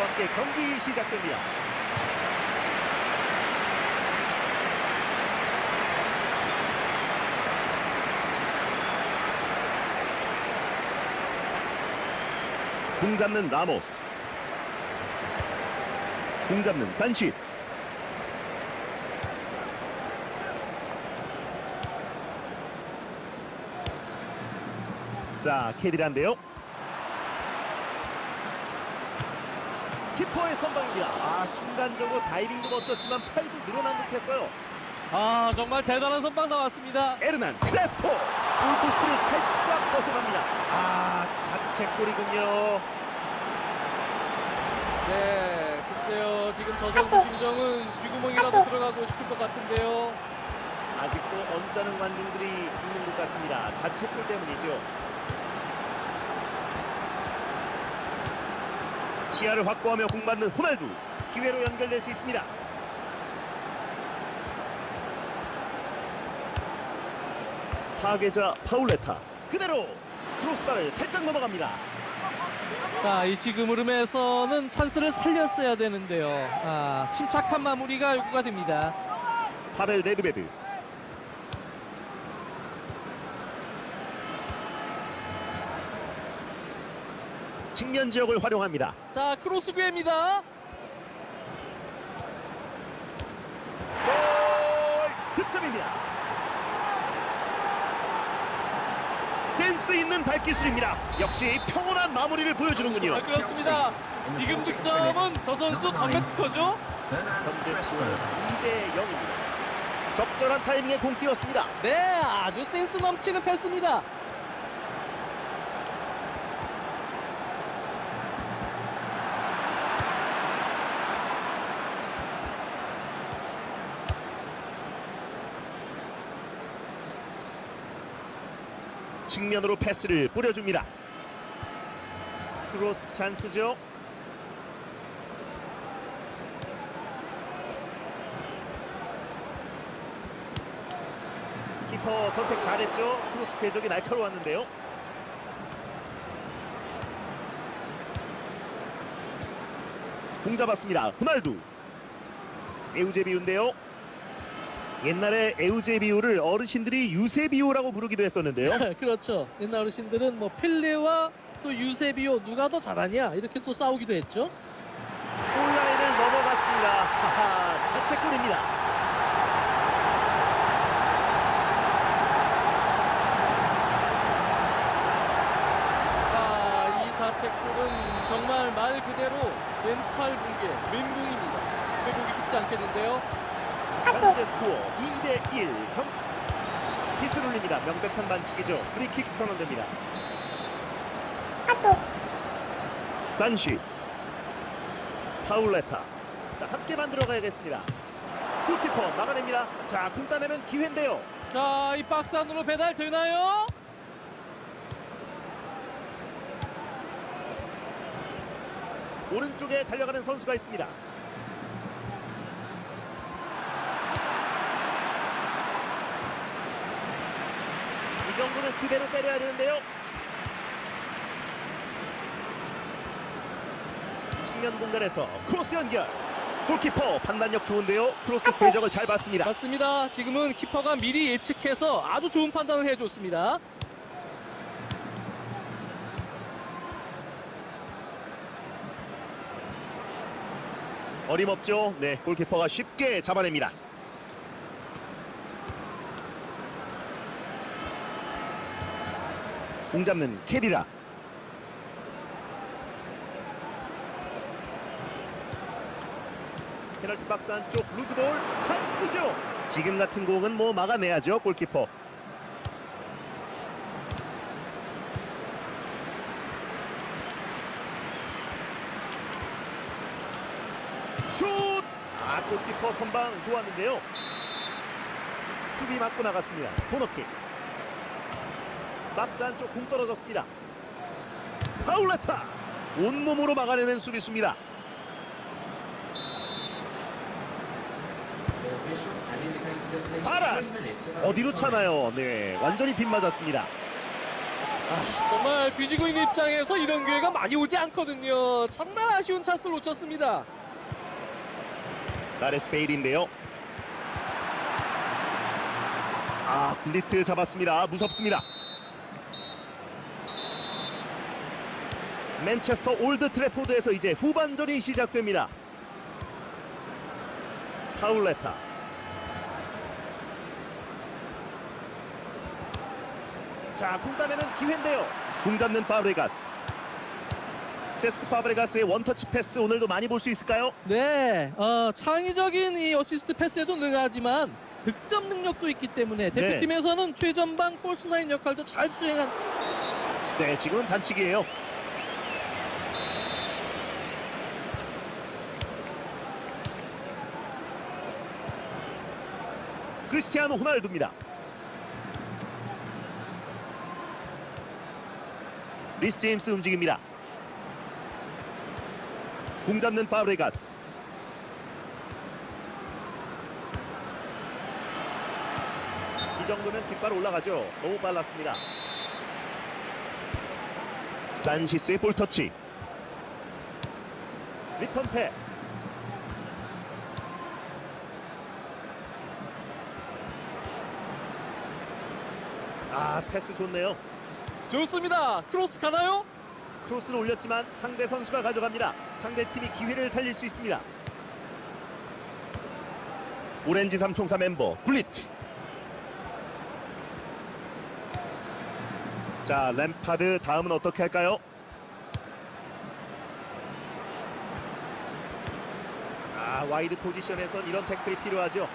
선수와 함께 경기 시작됩니다. 공 잡는 라모스. 공 잡는 산시스. 자, 캐디란데요. 키퍼의 선방입니다. 아, 순간적으로 다이빙도 멋졌지만 팔도 늘어난 듯했어요. 아 정말 대단한 선방 나왔습니다. 에르난 크레스포 골포스트를 살짝 벗어납니다. 아, 자책골이군요. 네, 글쎄요 지금 저 선수 심정은 쥐구멍이라도 들어가고 싶을 것 같은데요. 아직도 언짢은 관중들이 있는 것 같습니다. 자책골 때문이죠. 시야를 확보하며 공받는 호날두 기회로 연결될 수 있습니다. 파괴자 파울레타 그대로 크로스바를 살짝 넘어갑니다. 자, 이 지금 흐름에서는 찬스를 살렸어야 되는데요. 아, 침착한 마무리가 요구가 됩니다. 파벨 네드베드 측면 지역을 활용합니다. 자, 크로스 기회입니다. 골 득점입니다. 센스 있는 발기술입니다. 역시 평온한 마무리를 보여주는군요. 아, 그렇습니다. 지금 득점은 저 선수 전면 특허죠. 현재 스코어 2대 0입니다. 적절한 타이밍에 공 띄웠습니다. 네, 아주 센스 넘치는 패스입니다. 측면으로 패스를 뿌려줍니다. 크로스 찬스죠. 키퍼 선택 잘했죠. 크로스 궤적이 날카로웠는데요. 공 잡았습니다. 호날두. 에우제비우인데요. 옛날에 에우제비우를 어르신들이 유세비우라고 부르기도 했었는데요. 그렇죠. 옛날 어르신들은 뭐 펠레와 또 유세비오 누가 더 잘하냐 이렇게 또 싸우기도 했죠. 골라인을 넘어갔습니다. 하하, 자책골입니다. 아, 이 자책골은 정말 말 그대로 멘탈 붕괴, 멘붕입니다. 회복이 쉽지 않겠는데요. 현재 스코어 2대 1. 경... 빗을 올립니다. 명백한 반칙이죠. 프리킥 선언됩니다. 산시스 파울레타 자, 함께 만들어 가야겠습니다. 골키퍼 막아냅니다. 자, 공 따내면 기회인데요. 자, 이 박스 안으로 배달 되나요? 오른쪽에 달려가는 선수가 있습니다. 정도는 그대로 때려야 되는데요. 측면 공간에서 크로스 연결. 골키퍼 판단력 좋은데요. 크로스 궤적을 잘 봤습니다. 맞습니다. 지금은 키퍼가 미리 예측해서 아주 좋은 판단을 해줬습니다. 어림없죠. 네, 골키퍼가 쉽게 잡아냅니다. 공 잡는 캐리라. 페널티 박스 안쪽 루즈볼 찬스죠. 지금 같은 공은 뭐 막아내야죠, 골키퍼. 슛! 아, 골키퍼 선방 좋았는데요. 수비 맞고 나갔습니다. 코너킥. 박스 안쪽 공 떨어졌습니다. 파울레타! 온몸으로 막아내는 수비수입니다. 바란! 어디로 차나요? 네, 완전히 빗 맞았습니다. 정말 뒤지고 있는 입장에서 이런 기회가 많이 오지 않거든요. 정말 아쉬운 찬스를 놓쳤습니다. 나레스 베일인데요. 아, 블리트 잡았습니다. 무섭습니다. 맨체스터 올드 트래포드에서 이제 후반전이 시작됩니다. 파울레타. 자, 공 따내는 기회인데요. 공 잡는 파브레가스. 세스코 파브레가스의 원터치 패스 오늘도 많이 볼 수 있을까요? 네, 어, 창의적인 이 어시스트 패스에도 능하지만 득점 능력도 있기 때문에 대표팀에서는 최전방 폴스나인 역할도 잘 수행한 네, 지금은 반칙이에요. 크리스티아노 호날두입니다. 리스 제임스 움직입니다. 공 잡는 파브레가스. 이 정도면 뒷발 올라가죠. 너무 빨랐습니다. 산시스의 볼터치 리턴 패스 아 패스 좋네요 좋습니다. 크로스 가나요? 크로스를 올렸지만 상대 선수가 가져갑니다 상대 팀이 기회를 살릴 수 있습니다 오렌지 삼총사 멤버 굴리트 자 램파드 다음은 어떻게 할까요? 아 와이드 포지션에선 이런 태클이 필요하죠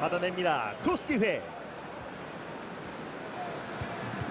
받아냅니다. 크로스 기회.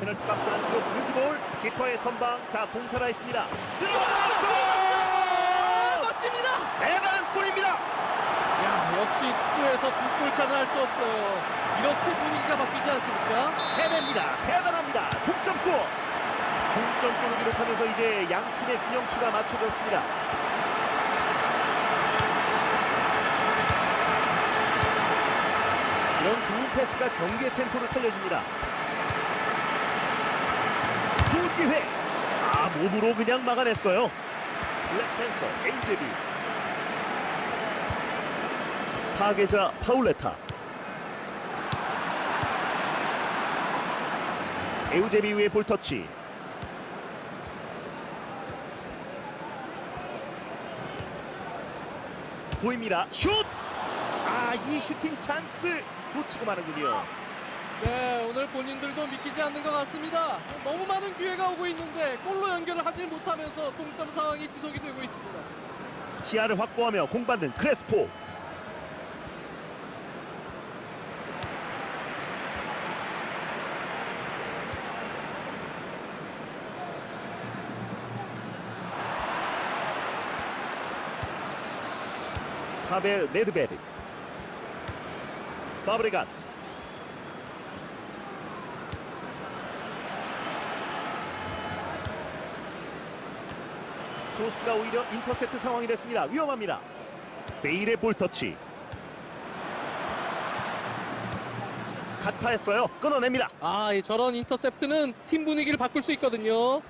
페널티 박스 안쪽 루즈볼 키퍼의 선방. 자공 살아 있습니다. 들어가서! 멋집니다. 대단한 골입니다. 야, 역시 축구에서 불골 찬을 할수 없어요. 이렇게 분위기가 바뀌지 않습니까? 해냅니다. 대단합니다. 동점골. 동점골을 기록하면서 이제 양 팀의 균형추가 맞춰졌습니다 이런 좋은 패스가 경기의 템포를 살려줍니다. 좋은 기회. 아 몸으로 그냥 막아냈어요. 블랙팬서 에이제비. 파괴자 파울레타. 에우제비우의 볼터치. 보입니다. 슛! 아 이 슈팅 찬스 놓치고 마는군요 네, 오늘 본인들도 믿기지 않는 것 같습니다. 너무 많은 기회가 오고 있는데 골로 연결을 하지 못하면서 동점 상황이 지속이 되고 있습니다. 시야를 확보하며 공 받는 크레스포 파벨 네드베드 파브레가스 크로스가 오히려 인터셉트 상황이 됐습니다. 위험합니다. 베일의 볼터치. 갓파했어요. 끊어냅니다. 아, 이 저런 인터셉트는 팀 분위기를 바꿀 수 있거든요.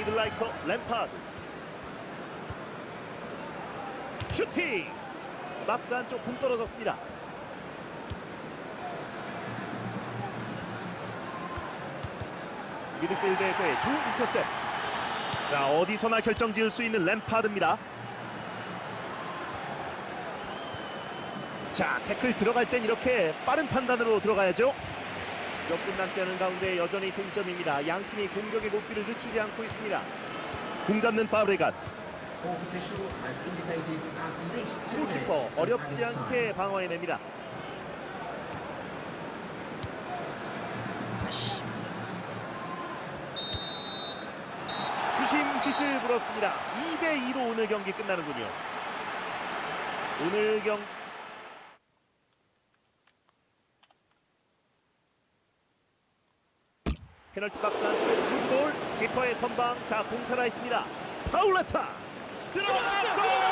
미들라이커 램파드. 슈팅. 박스 안쪽 공 떨어졌습니다. 미드필드에서의 좋은 인터셉트. 자, 어디서나 결정 지을 수 있는 램파드입니다. 자, 태클 들어갈 땐 이렇게 빠른 판단으로 들어가야죠. 몇 분 남지 않은 가운데 여전히 동점입니다. 양 팀이 공격의 높이를 늦추지 않고 있습니다. 공 잡는 파브레가스. 골키퍼 어렵지 않게 방어해냅니다. 주심 휘슬 불었습니다. 2대 2로 오늘 경기 끝나는군요. 오늘 경 페널티 박스 안쪽 루즈볼 키퍼의 선방. 자 공 살아 있습니다. 파울라타! 들어가